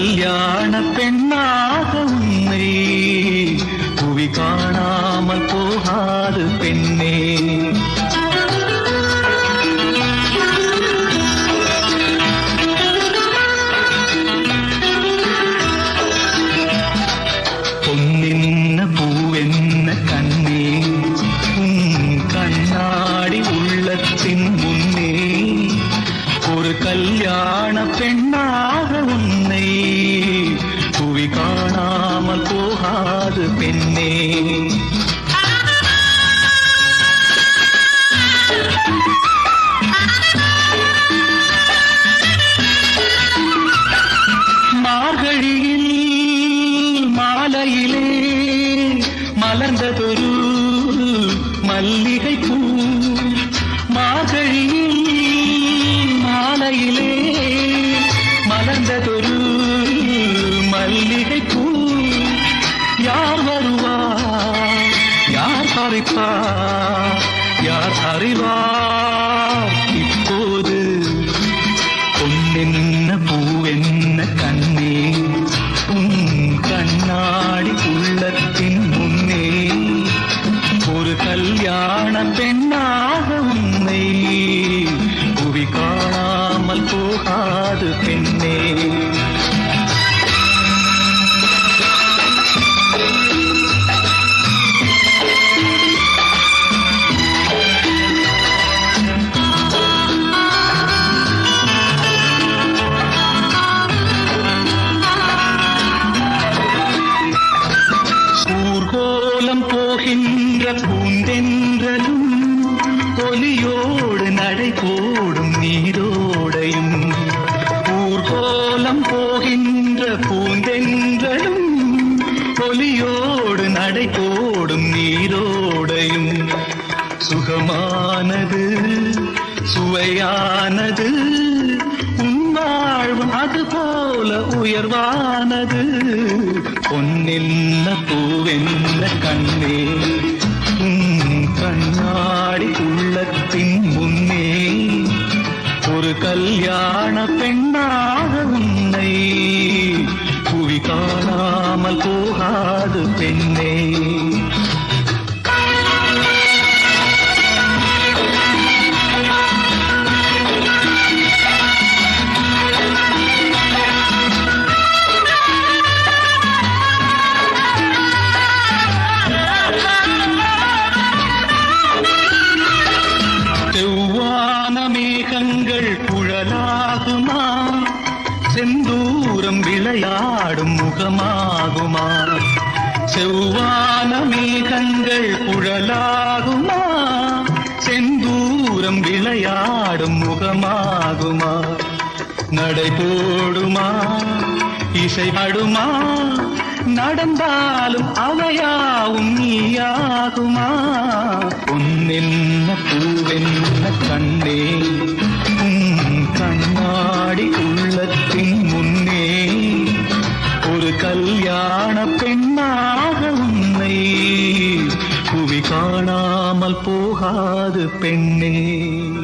கல்யாண பெண்ணாக உன்னை புவி காணாமல் போகாது பெண்ணே. பொன்னென்ன பூவென்ன கண்ணே. கண்ணாடி உள்ளத்தின் மலர்ந்ததொரு மல்லிகை பூ. மார்கழியில் மாலையிலே மலர்ந்ததொரு மல்லிகை பூ. யார் வருவா? யார் பறிப்பார் யார் அறிவா? பொலியோடு நடை போடும் நீரோடையும் சுகமானது சுவையானது உன்வாழ்வும் அது போல உயர்வானது. பொன்னென்ன பூவென்ன கண்ணே கண்ணாடி உள்ளத்தின் முன்னே ஒரு கல்யாண பெண்ணாக உன்னை புவி காண காணாமல் போகாது பெண்ணே. செவ்வான மேகங்கள் குழலாகுமா? செந்தூரம் விளையாடும் முகமாகுமா? செவ்வான மேகங்கள் குழலாகுமா செந்தூரம் விளையாடும் முகமாகுமா? நடை போடுமா? இசைபடுமா நடந்தாலும் அவையாவும் நீயாகுமா? பொன்னென்ன பூவென்ன கண்ணே? புவி பெண்ணே.